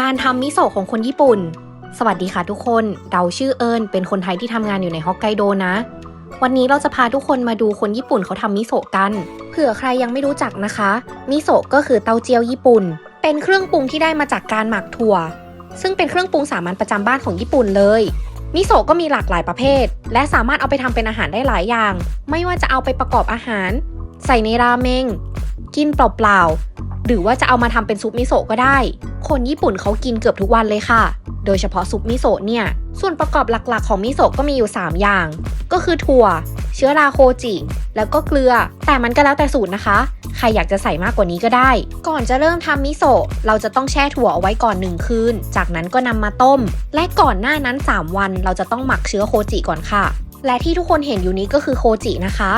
การทำมิโซะของคนญี่ปุ่น สวัสดีค่ะทุกคน เราชื่อเอิญเป็นคนไทยที่ทำงานอยู่ในฮอกไกโดนะ วันนี้เราจะพาทุกคนมาดูคนญี่ปุ่นเขาทำมิโซะกัน เผื่อใครยังไม่รู้จักนะคะ มิโซะก็คือเต้าเจี้ยวญี่ปุ่น เป็นเครื่องปรุงที่ได้มาจากการหมักถั่ว ซึ่งเป็นเครื่องปรุงสามัญประจำบ้านของญี่ปุ่นเลย มิโซะก็มีหลากหลายประเภท และสามารถเอาไปทำเป็นอาหารได้หลายอย่าง ไม่ว่าจะเอาไปประกอบอาหาร ใส่ในราเมง กินเปล่าๆ หรือว่าจะเอามาทำเป็นซุปมิโซะก็ได้ คนญี่ปุ่นเขากินเกือบทุกวันเลยค่ะ โดยเฉพาะซุปมิโซะเนี่ย ส่วนประกอบหลักๆ ของมิโซะก็มีอยู่ 3 อย่าง ก็คือถั่ว เชื้อราโคจิ แล้วก็เกลือ แต่มันก็แล้วแต่สูตรนะคะ ใครอยากจะใส่มากกว่านี้ก็ได้ ก่อนจะเริ่มทำมิโซะ เราจะต้องแช่ถั่วเอาไว้ก่อน1คืน จากนั้นก็นำมาต้ม และก่อนหน้านั้น 3 วัน เราจะต้องหมักเชื้อโคจิก่อนค่ะ และที่ทุกคนเห็นอยู่นี้ก็คือโคจินะคะ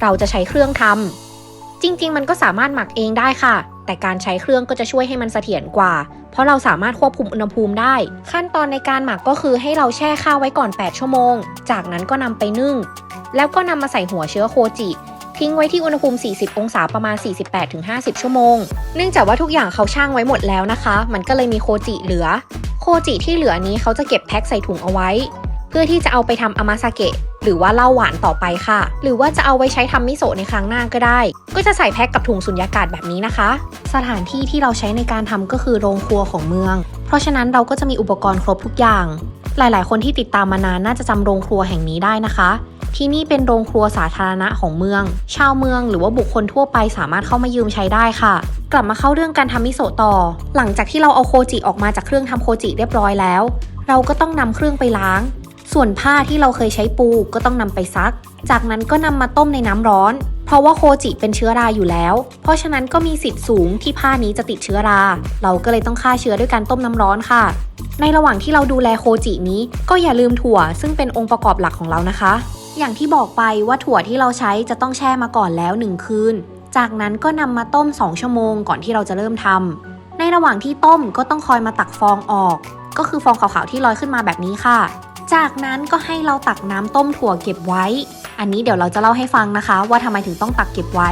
เราจะใช้เครื่องทำจริง ๆ มันก็สามารถหมักเองได้ค่ะ แต่การใช้เครื่องก็จะช่วยให้มันเสถียรกว่า เพราะเราสามารถควบคุมอุณหภูมิได้ ขั้นตอนในการหมักก็คือให้เราแช่ข้าวไว้ก่อน 8 ชั่วโมง จากนั้นก็นำไปนึ่ง แล้วก็นำมาใส่หัวเชื้อโคจิทิ้งไว้ที่อุณหภูมิ 40 องศาประมาณ 48-50 ชั่วโมง เนื่องจากว่าทุกอย่างเขาช่างไว้หมดแล้วนะคะ มันก็เลยมีโคจิเหลือ โคจิที่เหลือนี้เขาจะเก็บแพ็คใส่ถุงเอาไว้ เพื่อที่จะเอาไปทำอามาซาเกะ หรือว่าเหล้าหวานต่อไปค่ะ หรือว่าจะเอาไว้ใช้ทำมิโซะในครั้งหน้าก็ได้ ก็จะใส่แพ็คกับถุงสุญญากาศแบบนี้นะคะ สถานที่ที่เราใช้ในการทำก็คือโรงครัวของเมือง เพราะฉะนั้นเราก็จะมีอุปกรณ์ครบทุกอย่าง หลายๆ คนที่ติดตามมานานน่าจะจำโรงครัวแห่งนี้ได้นะคะที่นี่เป็นโรงครัวสาธารณะของเมือง ชาวเมืองหรือว่าบุคคลทั่วไปสามารถเข้ามายืมใช้ได้ค่ะ กลับมาเข้าเรื่องการทำมิโซะต่อ หลังจากที่เราเอาโคจิออกมาจากเครื่องทำโคจิเรียบร้อยแล้ว เราก็ต้องนำเครื่องไปล้าง ส่วนผ้าที่เราเคยใช้ปูก็ต้องนำไปซัก จากนั้นก็นำมาต้มในน้ำร้อน เพราะว่าโคจิเป็นเชื้อราอยู่แล้ว เพราะฉะนั้นก็มีสิทธิ์สูงที่ผ้านี้จะติดเชื้อรา เราก็เลยต้องฆ่าเชื้อด้วยการต้มน้ำร้อนค่ะ ในระหว่างที่เราดูแลโคจินี้ ก็อย่าลืมถั่ว ซึ่งเป็นองค์ประกอบหลักของเรานะคะ อย่างที่บอกไปว่าถั่วที่เราใช้จะต้องแช่มาก่อนแล้ว 1 คืน จากนั้นก็นำมาต้ม 2 ชั่วโมงก่อนที่เราจะเริ่มทำในระหว่างที่ต้มก็ต้องคอยมาตักฟองออก ก็คือฟองขาวๆที่ลอยขึ้นมาแบบนี้ค่ะ จากนั้นก็ให้เราตักน้ำต้มถั่วเก็บไว้ อันนี้เดี๋ยวเราจะเล่าให้ฟังนะคะ ว่าทำไมถึงต้องตักเก็บไว้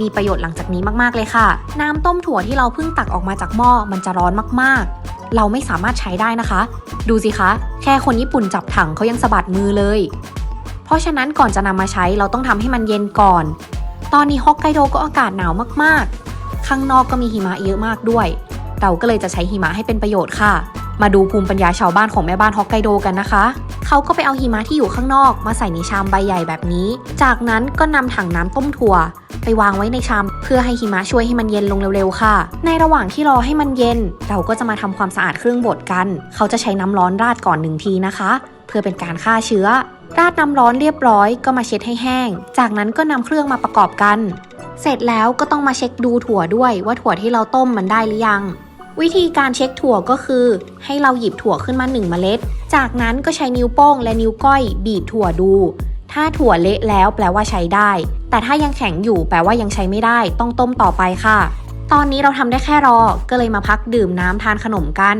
มีประโยชน์หลังจากนี้มากๆเลยค่ะ น้ำต้มถั่วที่เราเพิ่งตักออกมาจากหม้อมันจะร้อนมากๆ เราไม่สามารถใช้ได้นะคะ ดูสิคะ แค่คนญี่ปุ่นจับถังเขายังสะบัดมือเลย เพราะฉะนั้นก่อนจะนำมาใช้เราต้องทำให้มันเย็นก่อน ตอนนี้ฮอกไกโดก็อากาศหนาวมากๆ ข้างนอกก็มีหิมะเยอะมากด้วย เราก็เลยจะใช้หิมะให้เป็นประโยชน์ค่ะ มาดูภูมิปัญญาชาวบ้านของแม่บ้านฮอกไกโดกันนะคะ เขาก็ไปเอาหิมะที่อยู่ข้างนอก มาใส่ในชามใบใหญ่แบบนี้ จากนั้นก็นำถังน้ำต้มถั่ว ไปวางไว้ในชาม เพื่อให้หิมะช่วยให้มันเย็นลงเร็วๆค่ะ ในระหว่างที่รอให้มันเย็น เราก็จะมาทำความสะอาดเครื่องบดกัน เขาจะใช้น้ำร้อนราดก่อนหนึ่งทีนะคะ เพื่อเป็นการฆ่าเชื้อ ราดน้ำร้อนเรียบร้อยก็มาเช็ดให้แห้ง จากนั้นก็นำเครื่องมาประกอบกัน เสร็จแล้วก็ต้องมาเช็คดูถั่วด้วยว่าถั่วที่เราต้มมันได้หรือยัง วิธีการเช็คถั่วก็คือ ให้เราหยิบถั่วขึ้นมา 1 เมล็ด จากนั้นก็ใช้นิ้วโป้งและนิ้วก้อยบีบถั่วดู ถ้าถั่วเละแล้วแปลว่าใช้ได้ แต่ถ้ายังแข็งอยู่แปลว่ายังใช้ไม่ได้ ต้องต้มต่อไปค่ะ ตอนนี้เราทำได้แค่รอ ก็เลยมาพักดื่มน้ำทานขนมกัน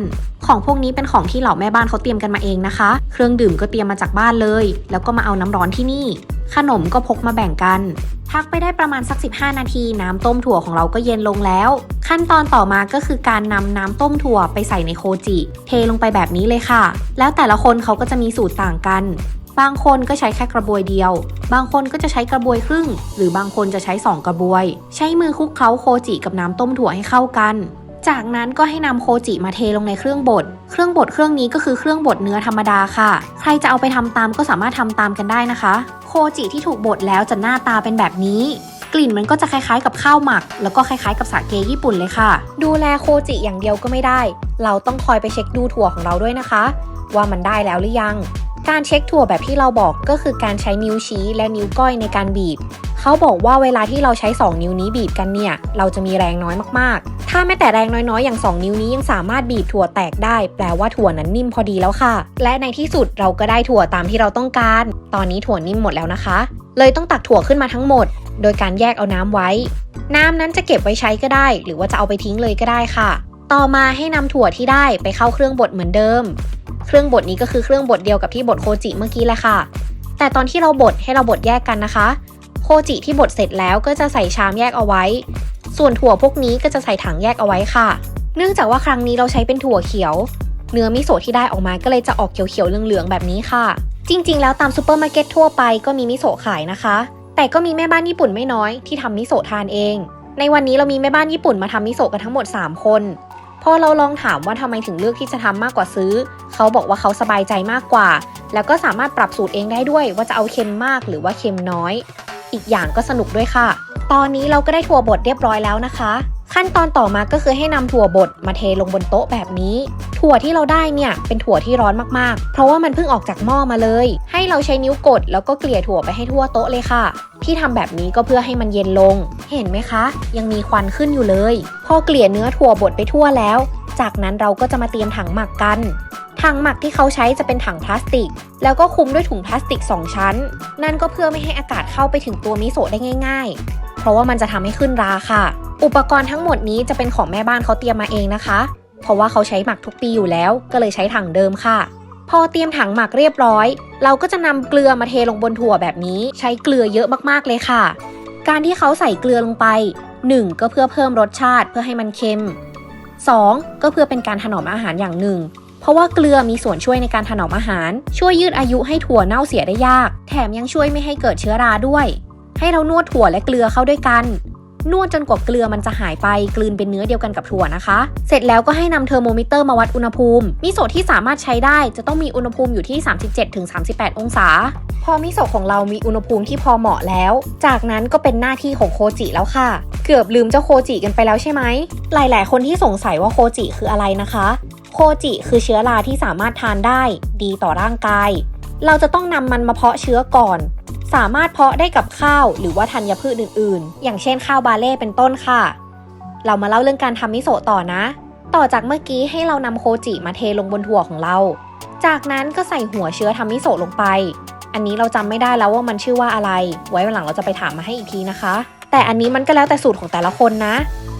ของพวกนี้เป็นของที่เหล่าแม่บ้านเขาเตรียมกันมาเองนะคะ เครื่องดื่มก็เตรียมมาจากบ้านเลย แล้วก็มาเอาน้ำร้อนที่นี่ ขนมก็พกมาแบ่งกัน พักไปได้ประมาณสัก 15 นาที น้ำต้มถั่วของเราก็เย็นลงแล้ว ขั้นตอนต่อมาก็คือการนำน้ำต้มถั่วไปใส่ในโคจิ เทลงไปแบบนี้เลยค่ะ แล้วแต่ละคนเขาก็จะมีสูตรต่างกัน บางคนก็ใช้แค่กระบวยเดียว บางคนก็จะใช้กระบวยครึ่ง หรือบางคนจะใช้ 2 กระบวย ใช้มือคลุกเคล้าโคจิกับน้ำต้มถั่วให้เข้ากันจากนั้นก็ให้นำโคจิมาเทลงในเครื่องบด เครื่องบดเครื่องนี้ก็คือเครื่องบดเนื้อธรรมดาค่ะ ใครจะเอาไปทำตามก็สามารถทำตามกันได้นะคะ คจิที่ถูกบดแล้วจะหน้าตาเป็นแบบนี้ กลิ่นมันก็จะคล้ายๆกับข้าวหมัก แล้วก็คล้ายๆกับสาเกญี่ปุ่นเลยค่ะ ดูแลโคจิอย่างเดียวก็ไม่ได้ เราต้องคอยไปเช็คดูถั่วของเราด้วยนะคะ ว่ามันได้แล้วหรือยัง การเช็คถั่วแบบที่เราบอกก็คือการใช้นิ้วชี้และนิ้วก้อยในการบีบ เขาบอกว่าเวลาที่เราใช้ 2 นิ้วนี้บีบกันเนี่ย เราจะมีแรงน้อยมากๆ ถ้าแม้แต่แรงน้อยๆ อย่าง 2 นิ้วนี้ยังสามารถบีบถั่วแตกได้ แปลว่าถั่วนั้นนิ่มพอดีแล้วค่ะ และในที่สุดเราก็ได้ถั่วตามที่เราต้องการ ตอนนี้ถั่วนิ่มหมดแล้วนะคะ เลยต้องตักถั่วขึ้นมาทั้งหมด โดยการแยกเอาน้ำไว้ น้ำนั้นจะเก็บไว้ใช้ก็ได้ หรือว่าจะเอาไปทิ้งเลยก็ได้ค่ะ ต่อมาให้นำถั่วที่ได้ไปเข้าเครื่องบดเหมือนเดิม เครื่องบดนี้ก็คือเครื่องบดเดียวกับที่บดโคจิเมื่อกี้แหละค่ะ แต่ตอนที่เราบดให้เราบดแยกกันนะคะ โคจิที่บดเสร็จแล้วก็จะใส่ชามแยกเอาไว้ ส่วนถั่วพวกนี้ก็จะใส่ถังแยกเอาไว้ค่ะ เนื่องจากว่าครั้งนี้เราใช้เป็นถั่วเขียว เนื้อมิโซะที่ได้ออกมาก็เลยจะออกเขียวๆเหลืองๆแบบนี้ค่ะ จริง ๆ แล้วตามซูเปอร์มาร์เก็ตทั่วไปก็มีมิโซะขายนะคะ แต่ก็มีแม่บ้านญี่ปุ่นไม่น้อยที่ทำมิโซะทานเอง ในวันนี้เรามีแม่บ้านญี่ปุ่นมาทำมิโซะกันทั้งหมด 3 คนพอเราลองถามว่าทำไมถึงเลือกที่จะทำมากกว่าซื้อ เขาบอกว่าเขาสบายใจมากกว่า แล้วก็สามารถปรับสูตรเองได้ด้วยว่าจะเอาเค็มมากหรือว่าเค็มน้อย อีกอย่างก็สนุกด้วยค่ะ ตอนนี้เราก็ได้ถั่วบดเรียบร้อยแล้วนะคะ ขั้นตอนต่อมาก็คือให้นำถั่วบดมาเทลงบนโต๊ะแบบนี้ ถั่วที่เราได้เนี่ยเป็นถั่วที่ร้อนมากๆ เพราะว่ามันเพิ่งออกจากหม้อมาเลย ให้เราใช้นิ้วกดแล้วก็เกลี่ยถั่วไปให้ทั่วโต๊ะเลยค่ะที่ทำแบบนี้ก็เพื่อให้มันเย็นลง เห็นไหมคะ ยังมีควันขึ้นอยู่เลย พอเกลี่ยเนื้อถั่วบดไปทั่วแล้ว จากนั้นเราก็จะมาเตรียมถังหมักกัน ถังหมักที่เขาใช้จะเป็นถังพลาสติก แล้วก็คลุมด้วยถุงพลาสติก 2 ชั้น นั่นก็เพื่อไม่ให้อากาศเข้าไปถึงตัวมิโซะได้ง่าย ๆ เพราะว่ามันจะทำให้ขึ้นราค่ะ อุปกรณ์ทั้งหมดนี้จะเป็นของแม่บ้านเขาเตรียมมาเองนะคะ เพราะว่าเขาใช้หมักทุกปีอยู่แล้ว ก็เลยใช้ถังเดิมค่ะ พอเตรียมถังหมักเรียบร้อย เราก็จะนำเกลือมาเทลงบนถั่วแบบนี้ ใช้เกลือเยอะมากๆเลยค่ะ การที่เขาใส่เกลือลงไป 1 ก็เพื่อเพิ่มรสชาติเพื่อให้มันเค็ม 2. ก็เพื่อเป็นการถนอมอาหารอย่างหนึ่ง เพราะว่าเกลือมีส่วนช่วยในการถนอมอาหาร ช่วยยืดอายุให้ถั่วเน่าเสียได้ยาก แถมยังช่วยไม่ให้เกิดเชื้อราด้วย ให้เรานวดถั่วและเกลือเข้าด้วยกัน นวดจนกว่าเกลือมันจะหายไปกลืนเป็นเนื้อเดียวกันกับถั่วนะคะ เสร็จแล้วก็ให้นำเทอร์โมมิเตอร์มาวัดอุณหภูมิ มิโซะที่สามารถใช้ได้จะต้องมีอุณหภูมิอยู่ที่ 37-38 องศา พอมิโซะของเรามีอุณหภูมิที่พอเหมาะแล้ว จากนั้นก็เป็นหน้าที่ของโคจิแล้วค่ะเกือบลืมเจ้าโคจิกันไปแล้วใช่ไหม หลาย ๆ คนที่สงสัยว่าโคจิคืออะไรนะคะ โคจิคือเชื้อราที่สามารถทานได้ดีต่อร่างกาย เราจะต้องนำมันมาเพาะเชื้อก่อน สามารถเพาะได้กับข้าวหรือว่าธัญพืชอื่น ๆ อย่างเช่นข้าวบาเล่เป็นต้นค่ะ เรามาเล่าเรื่องการทำมิโซะต่อนะ ต่อจากเมื่อกี้ให้เรานำโคจิมาเทลงบนถั่วของเรา จากนั้นก็ใส่หัวเชื้อทำมิโซะลงไป อันนี้เราจำไม่ได้แล้วว่ามันชื่อว่าอะไร ไว้วันหลังเราจะไปถามมาให้อีกทีนะคะ แต่อันนี้มันก็แล้วแต่สูตรของแต่ละคนนะ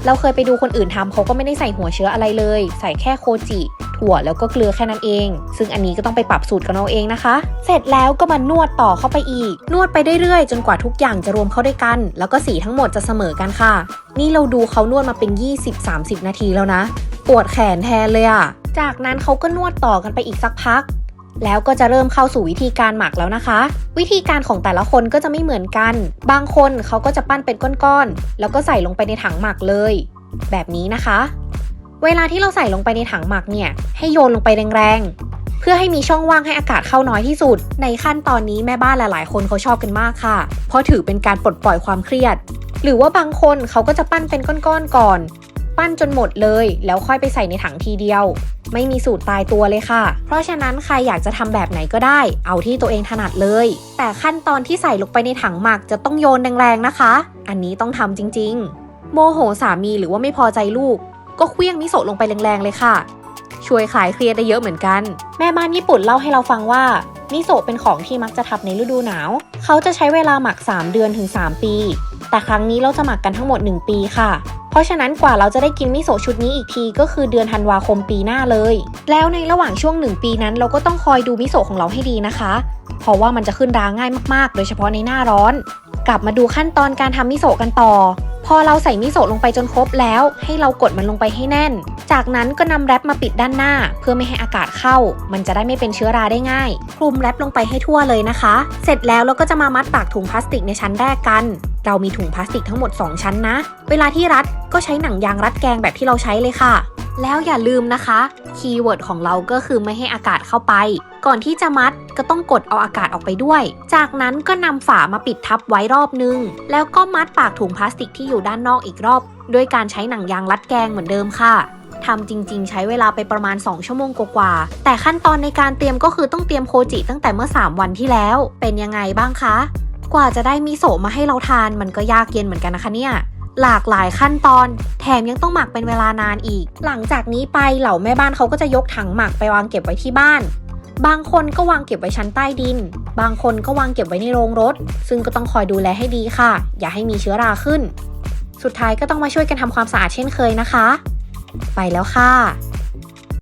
เราเคยไปดูคนอื่นทำเขาก็ไม่ได้ใส่หัวเชื้ออะไรเลย ใส่แค่โคจิถั่วแล้วก็เกลือแค่นั้นเอง ซึ่งอันนี้ก็ต้องไปปรับสูตรกันเอาเองนะคะ เสร็จแล้วก็มานวดต่อเข้าไปอีก นวดไปเรื่อยๆ จนกว่าทุกอย่างจะรวมเข้าด้วยกัน แล้วก็สีทั้งหมดจะเสมอกันค่ะ นี่เราดูเขานวดมาเป็น 20-30 นาทีแล้วนะ ปวดแขนแทนเลยอะจากนั้นเขาก็นวดต่อกันไปอีกสักพัก แล้วก็จะเริ่มเข้าสู่วิธีการหมักแล้วนะคะ วิธีการของแต่ละคนก็จะไม่เหมือนกัน บางคนเขาก็จะปั้นเป็นก้อนๆ แล้วก็ใส่ลงไปในถังหมักเลย แบบนี้นะคะ เวลาที่เราใส่ลงไปในถังหมักเนี่ย ให้โยนลงไปแรงๆ เพื่อให้มีช่องว่างให้อากาศเข้าน้อยที่สุด ในขั้นตอนนี้แม่บ้านหลายๆ คนเขาชอบกันมากค่ะ เพราะถือเป็นการปลดปล่อยความเครียด หรือว่าบางคนเขาก็จะปั้นเป็นก้อนๆก่อน ปั้นจนหมดเลย แล้วค่อยไปใส่ในถังทีเดียว ไม่มีสูตรตายตัวเลยค่ะ เพราะฉะนั้นใครอยากจะทำแบบไหนก็ได้ เอาที่ตัวเองถนัดเลย แต่ขั้นตอนที่ใส่ลงไปในถังหมักจะต้องโยนแรงๆนะคะ อันนี้ต้องทำจริง ๆ โมโหสามีหรือว่าไม่พอใจลูก ก็เคลี้ยงมิโซะลงไปแรงๆเลยค่ะ ช่วยคลายเครียดได้เยอะเหมือนกัน แม่บ้านญี่ปุ่นเล่าให้เราฟังว่ามิโซะเป็นของที่มักจะทำในฤดูหนาว เขาจะใช้เวลาหมัก 3 เดือนถึง 3 ปี แต่ครั้งนี้เราจะหมักกันทั้งหมด 1 ปีค่ะ เพราะฉะนั้นกว่าเราจะได้กินมิโซะชุดนี้อีกทีก็คือเดือนธันวาคมปีหน้าเลย แล้วในระหว่างช่วง 1 ปีนั้นเราก็ต้องคอยดูมิโซะของเราให้ดีนะคะ เพราะว่ามันจะขึ้นราง่ายมากๆ โดยเฉพาะในหน้าร้อน กลับมาดูขั้นตอนการทำมิโซะกันต่อ พอเราใส่มิโซะลงไปจนครบแล้ว ให้เรากดมันลงไปให้แน่น จากนั้นก็นำแรปมาปิดด้านหน้า เพื่อไม่ให้อากาศเข้า มันจะได้ไม่เป็นเชื้อราได้ง่าย คลุมแรปลงไปให้ทั่วเลยนะคะ เสร็จแล้วเราก็จะมามัดปากถุงพลาสติกในชั้นแรกกัน เรามีถุงพลาสติกทั้งหมด 2 ชั้นนะ เวลาที่รัด ก็ใช้หนังยางรัดแกงแบบที่เราใช้เลยค่ะ แล้วอย่าลืมนะคะ คีย์เวิร์ดของเราก็คือไม่ให้อากาศเข้าไป ก่อนที่จะมัดก็ต้องกดเอาอากาศออกไปด้วย จากนั้นก็นำฝามาปิดทับไว้รอบนึง แล้วก็มัดปากถุงพลาสติกที่อยู่ด้านนอกอีกรอบ ด้วยการใช้หนังยางรัดแกงเหมือนเดิมค่ะทำจริง ๆ ใช้เวลาไปประมาณ 2 ชั่วโมงกว่าๆ แต่ขั้นตอนในการเตรียมก็คือต้องเตรียมโคจิตั้งแต่เมื่อ 3 วันที่แล้ว เป็นยังไงบ้างคะ กว่าจะได้มิโซะมาให้เราทานมันก็ยากเย็นเหมือนกันนะคะเนี่ย หลากหลายขั้นตอน แถมยังต้องหมักเป็นเวลานานอีก หลังจากนี้ไปเหล่าแม่บ้านเขาก็จะยกถังหมักไปวางเก็บไว้ที่บ้าน บางคนก็วางเก็บไว้ชั้นใต้ดิน บางคนก็วางเก็บไว้ในโรงรถ ซึ่งก็ต้องคอยดูแลให้ดีค่ะ อย่าให้มีเชื้อราขึ้น สุดท้ายก็ต้องมาช่วยกันทำความสะอาดเช่นเคยนะคะ ไปแล้วค่ะ